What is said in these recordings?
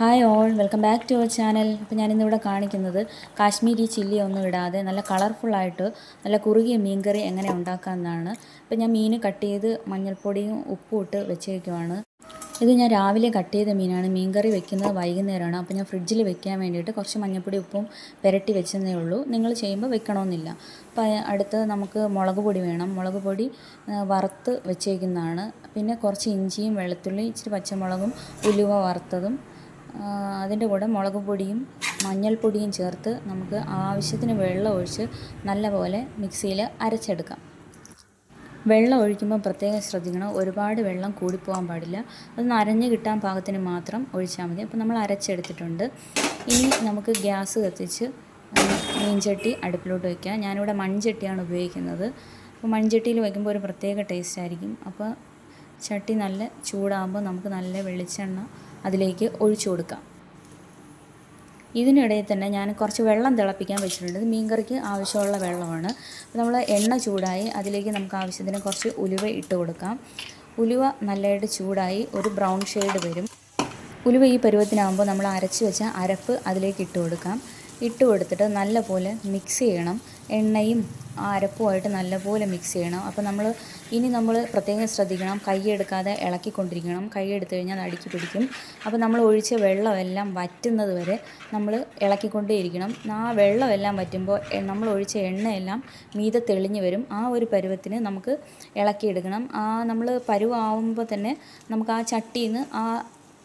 Hi all welcome back to our channel അപ്പോൾ ഞാനിന്നിവിടെ കാണിക്കുന്നത് കാശ്മീരി ചില്ലി ഒന്നും ഇടാതെ നല്ല കളർഫുള്ളായിട്ട് നല്ല കുറുകിയ മീൻകറി എങ്ങനെ ഉണ്ടാക്കാമെന്നാണ് അപ്പോൾ ഞാൻ മീൻ കട്ട് ചെയ്ത് മഞ്ഞൾപ്പൊടിയും ഉപ്പും ഇട്ട് വെച്ചേക്കുവാണ്. ഇത് ഞാൻ രാവിലെ കട്ട് ചെയ്ത മീനാണ്. മീൻകറി വെക്കുന്നത് വൈകുന്നേരമാണ്. അപ്പോൾ ഞാൻ ഫ്രിഡ്ജിൽ വെക്കാൻ വേണ്ടിയിട്ട് കുറച്ച് മഞ്ഞൾപ്പൊടി ഉപ്പും പുരട്ടി വെച്ചതേ ഉള്ളൂ. നിങ്ങൾ ചെയ്യുമ്പോൾ വെക്കണമെന്നില്ല. അപ്പോൾ അടുത്ത് നമുക്ക് മുളക് പൊടി വേണം. മുളക് പൊടി വറുത്ത് വെച്ചേക്കുന്നതാണ്. പിന്നെ കുറച്ച് ഇഞ്ചിയും വെളുത്തുള്ളി ഇച്ചിരി പച്ചമുളകും ഉലുവ വറുത്തതും അതിന്റെ കൂടെ മുളക് പൊടിയും മഞ്ഞൾപ്പൊടിയും ചേർത്ത് നമുക്ക് ആവശ്യത്തിന് വെള്ളം ഒഴിച്ച് നല്ലപോലെ മിക്സിയിൽ അരച്ചെടുക്കാം. വെള്ളം ഒഴിക്കുമ്പോൾ പ്രത്യേകം ശ്രദ്ധിക്കണം. ഒരുപാട് വെള്ളം കൂടിപ്പോകാൻ പാടില്ല. അത് അരഞ്ഞ് കിട്ടാൻ പാകത്തിന് മാത്രം ഒഴിച്ചാൽ മതി. അപ്പോൾ നമ്മൾ അരച്ചെടുത്തിട്ടുണ്ട്. ഇനി നമുക്ക് ഗ്യാസ് കത്തിച്ച് മീൻചട്ടി അടുപ്പിലോട്ട് വയ്ക്കാം. ഞാനിവിടെ മൺചട്ടിയാണ് ഉപയോഗിക്കുന്നത്. അപ്പോൾ മൺചട്ടിയിൽ വയ്ക്കുമ്പോൾ ഒരു പ്രത്യേക ടേസ്റ്റ് ആയിരിക്കും. അപ്പോൾ ചട്ടി നല്ല ചൂടാകുമ്പോൾ നമുക്ക് നല്ല വെളിച്ചെണ്ണ അതിലേക്ക് ഒഴിച്ചു കൊടുക്കാം. ഇതിനിടയിൽ തന്നെ ഞാൻ കുറച്ച് വെള്ളം തിളപ്പിക്കാൻ വെച്ചിട്ടുണ്ട്. മീൻകറിക്ക് ആവശ്യമുള്ള വെള്ളമാണ്. നമ്മൾ എണ്ണ ചൂടായി അതിലേക്ക് നമുക്ക് ആവശ്യത്തിന് കുറച്ച് ഉലുവ ഇട്ട് കൊടുക്കാം. ഉലുവ നല്ലതായിട്ട് ചൂടായി ഒരു ബ്രൗൺ ഷെയ്ഡ് വരും. ഉലുവ ഈ പരുവത്തിനാകുമ്പോൾ നമ്മൾ അരച്ച് വെച്ച അരപ്പ് അതിലേക്ക് ഇട്ട് കൊടുക്കാം. ഇട്ട് കൊടുത്തിട്ട് നല്ലപോലെ മിക്സ് ചെയ്യണം. എണ്ണയും ആ അരപ്പുമായിട്ട് നല്ലപോലെ മിക്സ് ചെയ്യണം. അപ്പോൾ നമ്മൾ ഇനി നമ്മൾ പ്രത്യേകം ശ്രദ്ധിക്കണം. കൈ എടുക്കാതെ ഇളക്കിക്കൊണ്ടിരിക്കണം. കൈ എടുത്തു കഴിഞ്ഞാൽ അടുക്കി പിടിക്കും. അപ്പോൾ നമ്മൾ ഒഴിച്ച വെള്ളമെല്ലാം വറ്റുന്നത് വരെ നമ്മൾ ഇളക്കിക്കൊണ്ടേയിരിക്കണം. ആ വെള്ളമെല്ലാം വറ്റുമ്പോൾ നമ്മൾ ഒഴിച്ച എണ്ണയെല്ലാം മീതെ തെളിഞ്ഞു വരും. ആ ഒരു പരുവത്തിന് നമുക്ക് ഇളക്കിയെടുക്കണം. ആ നമ്മൾ പരുവാകുമ്പോൾ തന്നെ നമുക്ക് ആ ചട്ടിയിൽ നിന്ന് ആ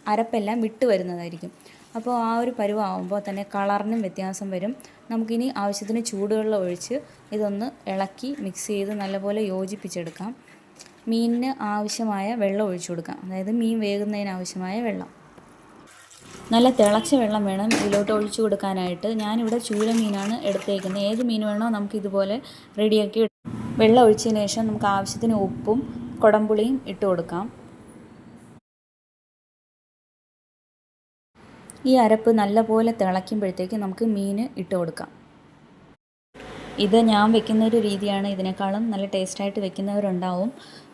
അരപ്പെല്ലാം വിട്ടു വരുന്നതായിരിക്കും. അപ്പോൾ ആ ഒരു പരുവാകുമ്പോൾ തന്നെ കളറിനും വ്യത്യാസം വരും. നമുക്കിനി ആവശ്യത്തിന് ചൂടുവെള്ളം ഒഴിച്ച് ഇതൊന്ന് ഇളക്കി മിക്സ് ചെയ്ത് നല്ലപോലെ യോജിപ്പിച്ചെടുക്കാം. മീനിന് ആവശ്യമായ വെള്ളം ഒഴിച്ചു കൊടുക്കാം. അതായത് മീൻ വേകുന്നതിന് ആവശ്യമായ വെള്ളം. നല്ല തിളച്ച വെള്ളം വേണം ഇതിലോട്ട് ഒഴിച്ചു കൊടുക്കാനായിട്ട്. ഞാനിവിടെ ചൂര മീനാണ് എടുത്തേക്കുന്നത്. ഏത് മീൻ വേണോ നമുക്ക് ഇതുപോലെ റെഡിയാക്കി വെള്ളം ഒഴിച്ചതിന് ശേഷം നമുക്ക് ആവശ്യത്തിന് ഉപ്പും കുടംപുളിയും ഇട്ട് കൊടുക്കാം. ഈ അരപ്പ് നല്ലപോലെ തിളയ്ക്കുമ്പോഴത്തേക്ക് നമുക്ക് മീൻ ഇട്ട് കൊടുക്കാം. ഇത് ഞാൻ വെക്കുന്ന ഒരു രീതിയാണ്. ഇതിനേക്കാളും നല്ല ടേസ്റ്റായിട്ട് വെക്കുന്നവരുണ്ടാവും.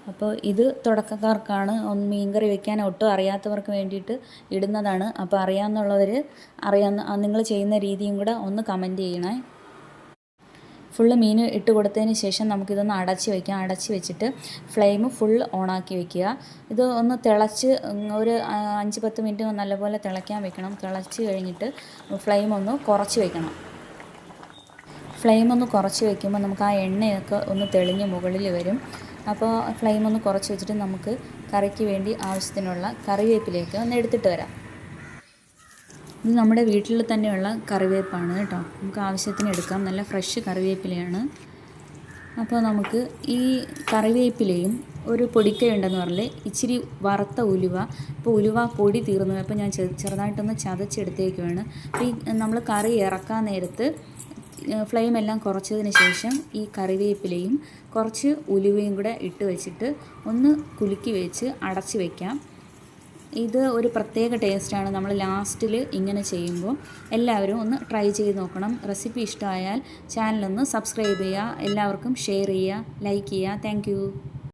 അപ്പോൾ ഇത് തുടക്കക്കാർക്കാണ് ഒന്ന് മീൻകറി വെക്കാൻ ഒട്ടും അറിയാത്തവർക്ക് വേണ്ടിയിട്ട് ഇടുന്നതാണ്. അപ്പോൾ അറിയാമെന്നുള്ളവർ അറിയാവുന്ന നിങ്ങൾ ചെയ്യുന്ന രീതിയും കൂടെ ഒന്ന് കമന്റ് ചെയ്യണേ. ഫുള്ള് മീൻ ഇട്ട് കൊടുത്തതിന് ശേഷം നമുക്കിതൊന്ന് അടച്ച് വയ്ക്കാം അടച്ച് വെച്ചിട്ട് ഫ്ലെയിം ഫുൾ ഓണാക്കി വെക്കുക. ഇത് ഒന്ന് തിളച്ച് ഒരു അഞ്ച് പത്ത് മിനിറ്റ് നല്ലപോലെ തിളയ്ക്കാൻ വെക്കണം. തിളച്ച് കഴിഞ്ഞിട്ട് ഫ്ലെയിം ഒന്ന് കുറച്ച് വെക്കണം. ഫ്ലെയിം ഒന്ന് കുറച്ച് വയ്ക്കുമ്പോൾ നമുക്ക് ആ എണ്ണയൊക്കെ ഒന്ന് തെളിഞ്ഞ് മുകളിൽ വരും. അപ്പോൾ ഫ്ലെയിം ഒന്ന് കുറച്ച് വെച്ചിട്ട് നമുക്ക് കറിക്ക് വേണ്ടി ആവശ്യത്തിനുള്ള കറിവേപ്പിലേക്ക് ഒന്ന് എടുത്തിട്ട് വരാം. ഇത് നമ്മുടെ വീട്ടിൽ തന്നെയുള്ള കറിവേപ്പാണ് കേട്ടോ. നമുക്ക് ആവശ്യത്തിന് എടുക്കാം. നല്ല ഫ്രഷ് കറിവേപ്പിലയാണ്. അപ്പോൾ നമുക്ക് ഈ കറിവേപ്പിലയും ഒരു പൊടിക്കയുണ്ടെന്ന് പറഞ്ഞില്ലേ? ഇച്ചിരി വറുത്ത ഉലുവ. ഇപ്പോൾ ഉലുവ പൊടി തീർന്നു. അപ്പോൾ ഞാൻ ചെറുതായിട്ടൊന്ന് ചതച്ചെടുത്തേക്കുവാണ്. അപ്പോൾ ഈ നമ്മൾ കറി ഇറക്കാൻ നേരത്ത് ഫ്ലെയിം എല്ലാം കുറച്ചതിന് ശേഷം ഈ കറിവേപ്പിലയും കുറച്ച് ഉലുവയും കൂടെ ഇട്ട് വെച്ചിട്ട് ഒന്ന് കുലുക്കി വെച്ച് അടച്ച് വെക്കാം. ഇത് ഒരു പ്രത്യേക ടേസ്റ്റാണ്. നമ്മൾ ലാസ്റ്റിൽ ഇങ്ങനെ ചെയ്യുമ്പോൾ എല്ലാവരും ഒന്ന് ട്രൈ ചെയ്ത് നോക്കണം. റെസിപ്പി ഇഷ്ടമായാൽ ചാനലൊന്ന് സബ്സ്ക്രൈബ് ചെയ്യുക. എല്ലാവർക്കും ഷെയർ ചെയ്യുക ലൈക്ക് ചെയ്യുക. താങ്ക്